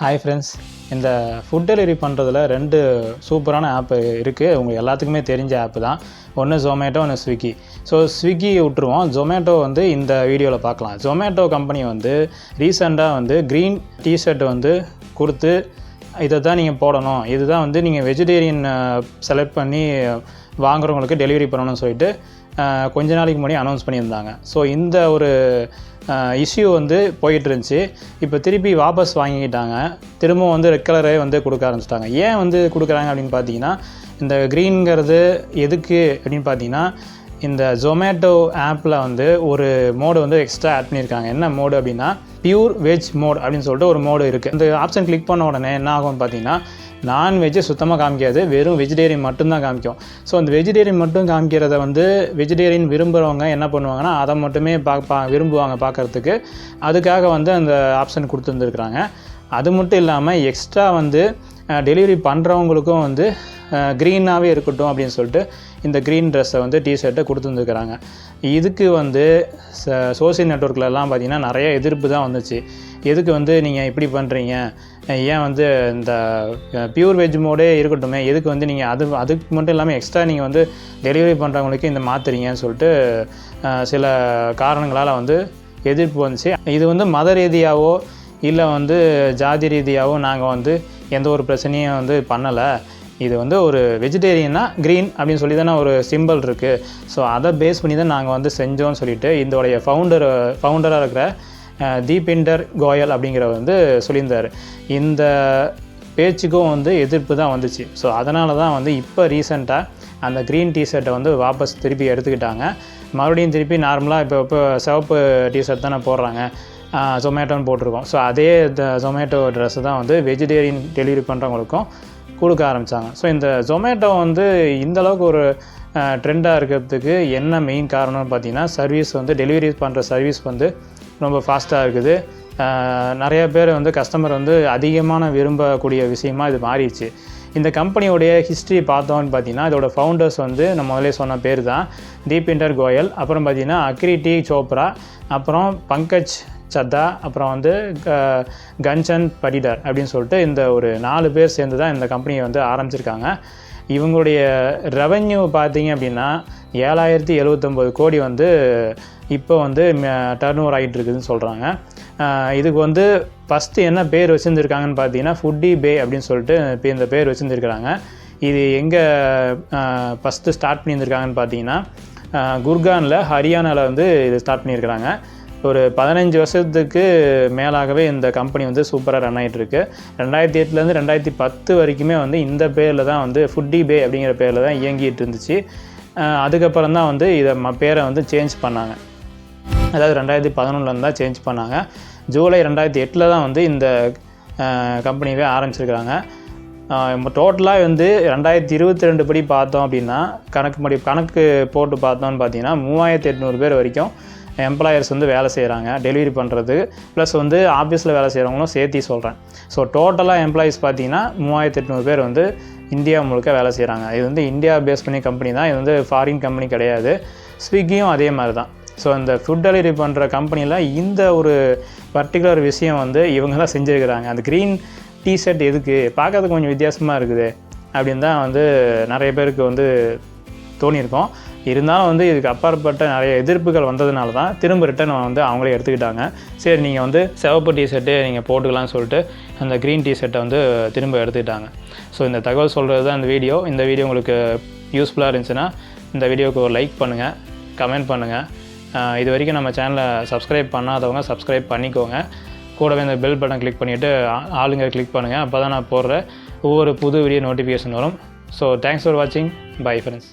Hi friends இந்த food delivery பண்ணுறதுல ரெண்டு சூப்பரான ஆப் இருக்குது உங்களுக்கு எல்லாத்துக்குமே தெரிஞ்ச ஆப் தான். ஒன்று ஜொமேட்டோ ஒன்று ஸ்விக்கி ஸோ ஸ்விக்கி விட்டுருவோம். ஜொமேட்டோ வந்து இந்த வீடியோவில் பார்க்கலாம். ஜொமேட்டோ கம்பெனி வந்து ரீசெண்டாக வந்து க்ரீன் டிஷர்ட் வந்து கொடுத்து இதை தான் நீங்கள் போடணும். இதுதான் வந்து நீங்கள் வெஜிடேரியன் செலக்ட் பண்ணி வாங்குறவங்களுக்கு டெலிவரி பண்ணணும்னு சொல்லிட்டு கொஞ்ச நாளைக்கு முன்னாடி அனௌன்ஸ் பண்ணியிருந்தாங்க. ஸோ இந்த ஒரு இஷ்யூ வந்து போயிட்டு இருந்துச்சு இப்போ திருப்பி வாபஸ் வாங்கிக்கிட்டாங்க. திரும்பவும் வந்து ரெட் கலரே வந்து கொடுக்க ஆரம்பிச்சிட்டாங்க. ஏன் வந்து கொடுக்குறாங்க அப்படின்னு பார்த்தீங்கன்னா இந்த க்ரீனுங்கிறது எதுக்கு அப்படின்னு பார்த்தீங்கன்னா இந்த ஜொமேட்டோ ஆப்பில் வந்து ஒரு மோடு வந்து எக்ஸ்ட்ரா ஆட் பண்ணியிருக்காங்க. என்ன மோடு அப்படின்னா பியூர் வெஜ் மோட் அப்படின்னு சொல்லிட்டு ஒரு மோடு இருக்குது இந்த ஆப்ஷன் கிளிக் பண்ண உடனே என்ன ஆகும்னு பார்த்தீங்கன்னா நான்வெஜ்ஜை சுத்தமாக காமிக்காது வெறும் வெஜிடேரியன் மட்டும்தான் காமிக்கும். ஸோ அந்த வெஜிடேரியன் மட்டும் காமிக்கிறத வந்து வெஜிடேரியன் விரும்புகிறவங்க என்ன பண்ணுவாங்கன்னா அதை மட்டுமே பா பா விரும்புவாங்க பார்க்குறதுக்கு. அதுக்காக வந்து அந்த ஆப்ஷன் கொடுத்துருந்துருக்குறாங்க. அது மட்டும் இல்லாமல் எக்ஸ்ட்ரா வந்து டெலிவரி பண்ணுறவங்களுக்கும் வந்து க்ரீனாகவே இருக்கட்டும் அப்படின்னு சொல்லிட்டு இந்த க்ரீன் ட்ரெஸ்ஸை வந்து டிஷர்ட்டை கொடுத்துருந்துருக்குறாங்க. இதுக்கு வந்து சோசியல் நெட்ஒர்க்லலாம் பார்த்தீங்கன்னா நிறைய எதிர்ப்பு தான் வந்துச்சு. எதுக்கு வந்து நீங்கள் இப்படி பண்ணுறீங்க ஏன் வந்து இந்த பியூர் வெஜ் மோடே இருக்கட்டுமே எதுக்கு வந்து நீங்கள் அது அதுக்கு மட்டும் இல்லாமல் எக்ஸ்ட்ரா நீங்கள் வந்து டெலிவரி பண்ணுறவங்களுக்கு இந்த மாற்றுறீங்கன்னு சொல்லிட்டு சில காரணங்களால் வந்து எதிர்ப்பு வந்துச்சு. இது வந்து மத ரீதியாகவோ இல்லை வந்து ஜாதி ரீதியாகவோ நாங்கள் வந்து எந்த ஒரு பிரச்சனையும் வந்து பண்ணலை. இது வந்து ஒரு வெஜிடேரியன்னா க்ரீன் அப்படின்னு சொல்லி தானே ஒரு சிம்பிள் இருக்குது ஸோ அதை பேஸ் பண்ணி தான் நாங்கள் வந்து செஞ்சோம்னு சொல்லிட்டு இதோடைய ஃபவுண்டர் ஃபவுண்டராக இருக்கிற தீபிண்டர் கோயல் அப்படிங்கிறவர் வந்து சொல்லியிருந்தார். இந்த பேச்சுக்கும் வந்து எதிர்ப்பு தான் வந்துச்சு. ஸோ அதனால தான் வந்து இப்போ ரீசெண்டாக அந்த க்ரீன் டிஷர்ட்டை வந்து வாபஸ் திருப்பி எடுத்துக்கிட்டாங்க. மறுபடியும் திருப்பி நார்மலாக இப்போ இப்போ சிவப்பு டிஷர்ட் தானே போடுறாங்க. ஜொமேட்டோன்னு போட்டிருக்கோம். ஸோ அதே ஜொமேட்டோ ட்ரெஸ்ஸு தான் வந்து வெஜிடேரியன் டெலிவரி பண்ணுறவங்களுக்கும் கொடுக்க ஆரம்பித்தாங்க ஸோ இந்த ஜொமேட்டோ வந்து இந்த அளவுக்கு ஒரு ட்ரெண்டாக இருக்கிறதுக்கு என்ன மெயின் காரணம்னு பார்த்தீங்கன்னா சர்வீஸ் வந்து டெலிவரி பண்ணுற சர்வீஸ் வந்து ரொம்ப ஃபாஸ்ட்டாக இருக்குது. நிறைய பேர் வந்து கஸ்டமர் வந்து அதிகமான விரும்பக்கூடிய விஷயமா இது மாறிடுச்சு. இந்த கம்பெனியோடைய ஹிஸ்ட்ரி பார்த்தோம்னு பார்த்தீங்கன்னா இதோட ஃபவுண்டர்ஸ் வந்து நம்ம முதலே சொன்ன பேர் தான் தீபிண்டர் கோயல் அப்புறம் பார்த்தீங்கன்னா அக்ரிட்டி சோப்ரா அப்புறம் பங்கஜ் சத்தா அப்புறம் வந்து க- கஞ்சன் படிடர் அப்படின்னு சொல்லிட்டு இந்த ஒரு நாலு பேர் சேர்ந்து தான் இந்த கம்பெனியை வந்து ஆரம்பிச்சிருக்காங்க. இவங்களுடைய ரெவென்யூ பார்த்தீங்க அப்படின்னா ஏழாயிரத்தி எழுவத்தொம்போது கோடி வந்து இப்போ வந்து டர்ன் ஓவர் ஆகிட்டு இருக்குதுன்னு சொல்கிறாங்க இதுக்கு வந்து ஃபஸ்ட்டு என்ன பேர் வச்சுருந்துருக்காங்கன்னு பார்த்தீங்கன்னா ஃபுட்டி பே அப்படின்னு சொல்லிட்டு இப்போ இந்த பேர் வச்சுருந்துருக்குறாங்க. இது எங்கே ஃபஸ்ட்டு ஸ்டார்ட் பண்ணியிருந்திருக்காங்கன்னு பார்த்தீங்கன்னா குர்கானில் ஹரியானாவில் வந்து இது ஸ்டார்ட் பண்ணியிருக்கிறாங்க. ஒரு பதினஞ்சு வருஷத்துக்கு மேலாகவே இந்த கம்பெனி வந்து சூப்பராக ரன் ஆகிட்டு இருக்கு. ரெண்டாயிரத்தி எட்டுலேருந்து ரெண்டாயிரத்தி பத்து வரைக்குமே வந்து இந்த பேரில் தான் வந்து ஃபுட்டி பே அப்படிங்கிற பேரில் தான் இயங்கிட்டு இருந்துச்சு. அதுக்கப்புறம் தான் வந்து இதை ம பேரை வந்து சேஞ்ச் பண்ணாங்க. அதாவது ரெண்டாயிரத்தி பதினொன்றுலேருந்து தான் சேஞ்ச் பண்ணாங்க. ஜூலை ரெண்டாயிரத்தி எட்டில் தான் வந்து இந்த கம்பெனியவே ஆரம்பிச்சிருக்கிறாங்க. டோட்டலாக வந்து ரெண்டாயிரத்தி இருபத்தி ரெண்டு படி பார்த்தோம் அப்படின்னா கணக்கு படி கணக்கு போட்டு பார்த்தோம்னு பார்த்தீங்கன்னா மூவாயிரத்தி எட்நூறு பேர் வரைக்கும் எம்ப்ளாயர்ஸ் வந்து வேலை செய்கிறாங்க டெலிவரி பண்ணுறது ப்ளஸ் வந்து ஆஃபீஸில் வேலை செய்கிறவங்களும் சேர்த்தி சொல்கிறேன் ஸோ டோட்டலாக எம்ப்ளாயீஸ் பார்த்தீங்கன்னா மூவாயிரத்தி எட்நூறு பேர் வந்து இந்தியா முழுக்க வேலை செய்கிறாங்க இது வந்து இந்தியா பேஸ் பண்ணி கம்பெனி தான் இது வந்து ஃபாரின் கம்பெனி கிடையாது. ஸ்விக்கியும் அதே மாதிரி தான். ஸோ இந்த ஃபுட் டெலிவரி பண்ணுற கம்பெனியில் இந்த ஒரு பர்டிகுலர் விஷயம் வந்து இவங்க தான் செஞ்சுருக்கிறாங்க. அந்த க்ரீன் டிஷர்ட் எதுக்கு? பார்க்கறதுக்கு கொஞ்சம் வித்தியாசமாக இருக்குது அப்படின்னு தான் வந்து நிறைய பேருக்கு வந்து தோணியிருக்கோம். இருந்தாலும் வந்து இதுக்கு அப்பாற்பட்ட நிறைய எதிர்ப்புகள் வந்ததுனால தான் திரும்ப ரிட்டர்ன் வந்து அவங்களே எடுத்துக்கிட்டாங்க. சரி நீங்கள் வந்து சிவப்பு டிஷர்ட்டு நீங்கள் போட்டுக்கலாம்னு சொல்லிட்டு அந்த க்ரீன் டிஷர்ட்டை வந்து திரும்ப எடுத்துக்கிட்டாங்க. ஸோ இந்த தகவல் சொல்கிறது தான் இந்த வீடியோ. இந்த வீடியோ உங்களுக்கு யூஸ்ஃபுல்லாக இருந்துச்சுன்னா இந்த வீடியோவுக்கு ஒரு லைக் பண்ணுங்கள் கமெண்ட் பண்ணுங்கள் இது வரைக்கும் நம்ம சேனலை சப்ஸ்கிரைப் பண்ணாதவங்க சப்ஸ்கிரைப் பண்ணிக்கோங்க. கூடவே இந்த பெல் பட்டன் கிளிக் பண்ணிவிட்டு ஆளுங்க கிளிக் பண்ணுங்கள் அப்போ தான் நான் போடுற ஒவ்வொரு புது வீடியோ நோட்டிஃபிகேஷன் வரும். ஸோ தேங்க்ஸ் ஃபார் வாட்சிங் பை ஃப்ரெண்ட்ஸ்